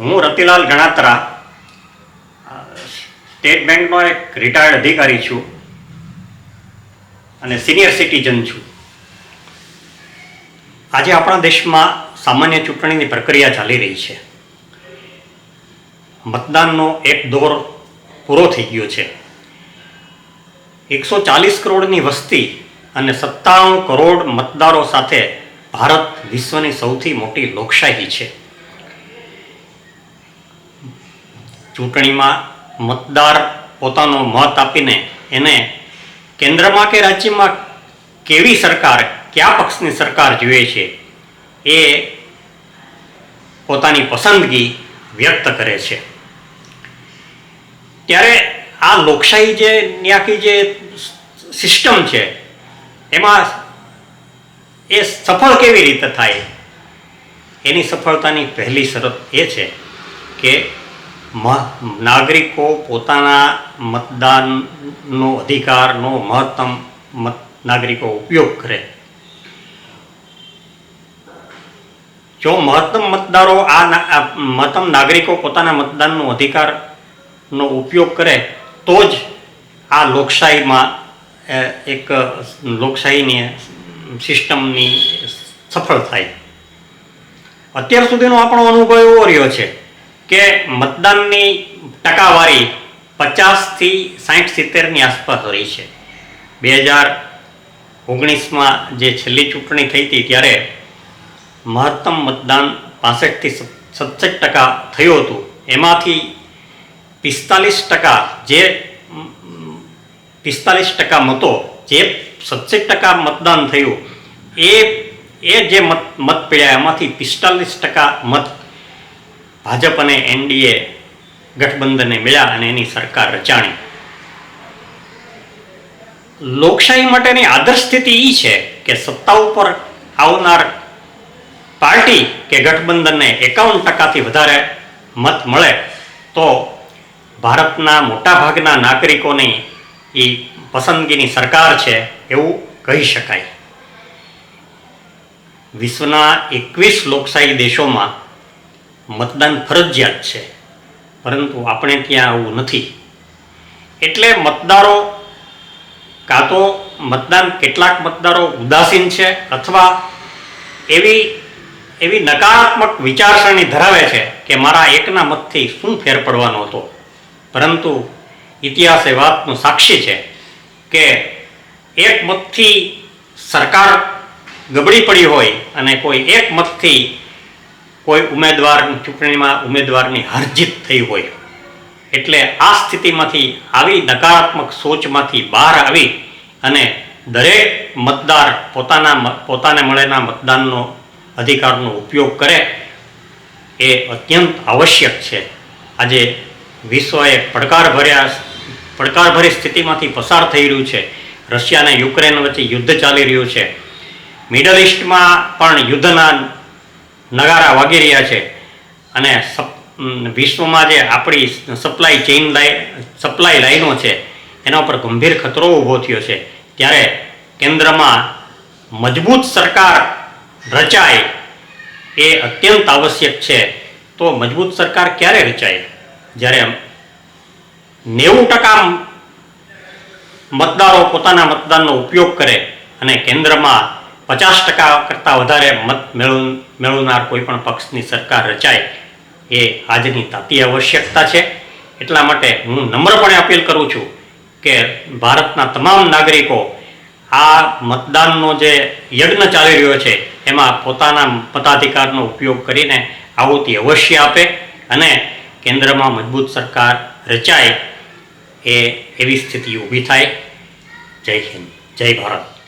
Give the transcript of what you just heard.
હું રતિલાલ ગણાત્રા સ્ટેટ બેંકનો એક રિટાયર્ડ અધિકારી છું અને સિનિયર સિટીઝન છું. આજે આપણા દેશમાં સામાન્ય ચૂંટણીની પ્રક્રિયા ચાલી રહી છે. મતદાનનો એક દોર પૂરો થઈ ગયો છે. એકસો ચાલીસ કરોડની વસ્તી અને સત્તાણું કરોડ મતદારો સાથે ભારત વિશ્વની સૌથી મોટી લોકશાહી છે. ચૂંટણીમાં મતદાર પોતાનો મત આપીને એને કેન્દ્રમાં કે રાજ્યમાં કેવી સરકાર, કયા પક્ષની સરકાર જોઈએ છે, એ પોતાની પસંદગી વ્યક્ત કરે છે. ત્યારે આ લોકશાહી જે ની આખી જે સિસ્ટમ છે, એમાં એ સફળ કેવી રીતે થાય? એની સફળતાની પહેલી શરત એ છે કે નાગરિકો પોતાના મતદાનનો અધિકારનો મહત્તમ મત, નાગરિકો ઉપયોગ કરે. જો મહત્તમ મતદારો આ મહત્તમ નાગરિકો પોતાના મતદાનનો અધિકારનો ઉપયોગ કરે, તો જ આ લોકશાહીમાં એક લોકશાહીની સિસ્ટમની સફળ થાય. અત્યાર સુધીનો આપણો અનુભવ એવો રહ્યો છે. કે મતદાનની ટકાવારી પચાસથી સાઠ સિત્તેરની આસપાસ રહી છે. બે હજાર ઓગણીસમાં જે છેલ્લી ચૂંટણી થઈ હતી ત્યારે મહત્તમ મતદાન પાસઠથી સત્સઠ ટકા થયું હતું. એમાંથી પિસ્તાલીસ ટકા જે પિસ્તાલીસ ટકા મતો જે સત્સઠ ટકા મતદાન થયું, એ એ જે મત મત પડ્યા એમાંથી પિસ્તાલીસ ટકા મત ભાજપ અને એનડીએ ગઠબંધનને મળ્યા અને એની સરકાર રચાણી. લોકશાહી માટેની આદર્શ સ્થિતિ એ છે કે સત્તા ઉપર આવનાર પાર્ટી કે ગઠબંધનને એકાવન ટકાથી વધારે મત મળે તો ભારતના મોટાભાગના નાગરિકોની એ પસંદગીની સરકાર છે એવું કહી શકાય. વિશ્વના એકવીસ લોકશાહી દેશોમાં મતદાન ફરજિયાત છે. પરંતુ આપણે ત્યાં આવું નથી. એટલે મતદારો કાં તો મતદાન કેટલાક મતદારો ઉદાસીન છે અથવા એવી એવી નકારાત્મક વિચારસરણી ધરાવે છે કે મારા એકના મતથી શું ફેર પડવાનો હતો. પરંતુ ઇતિહાસ એ વાતનું સાક્ષી છે કે એક મતથી સરકાર ગબડી પડી હોય અને કોઈ એક મતથી કોઈ ઉમેદવાર ચૂંટણીમાં ઉમેદવારની હરજીત થઈ હોય. એટલે આ સ્થિતિમાંથી આવી નકારાત્મક સોચમાંથી બહાર આવી અને દરેક મતદાર પોતાના પોતાને મળેલા મતદાનનો અધિકારનો ઉપયોગ કરે, એ અત્યંત આવશ્યક છે. આજે વિશ્વએ પડકાર ભર્યા પડકારભરી સ્થિતિમાંથી પસાર થઈ રહ્યું છે. રશિયા અને યુક્રેન વચ્ચે યુદ્ધ ચાલી રહ્યું છે. મિડલ ઇસ્ટમાં પણ યુદ્ધના નગારા વાગી રહ્યા છે. અને વિશ્વમાં જે આપણી સપ્લાય ચેઇન લાઈ સપ્લાય લાઈનો છે, એના ઉપર ગંભીર ખતરો ઊભો થયો છે. ત્યારે કેન્દ્રમાં મજબૂત સરકાર રચાય એ અત્યંત આવશ્યક છે. તો મજબૂત સરકાર ક્યારે રચાય? જ્યારે નેવું ટકા મતદારો પોતાના મતદાનનો ઉપયોગ કરે અને કેન્દ્રમાં પચાસ ટકા કરતાં વધારે મત મેળવ, મેળવનાર કોઈપણ પક્ષની સરકાર રચાય એ આજની તાતી આવશ્યકતા છે. એટલા માટે હું નમ્રપણે અપીલ કરું છું કે ભારતના તમામ નાગરિકો આ મતદાનનો જે યજ્ઞ ચાલી રહ્યો છે, એમાં પોતાના મતાધિકારનો ઉપયોગ કરીને આહુતિ અવશ્ય આપે અને કેન્દ્રમાં મજબૂત સરકાર રચાય એ એવી સ્થિતિ ઊભી થાય. જય હિન્દ. જય ભારત.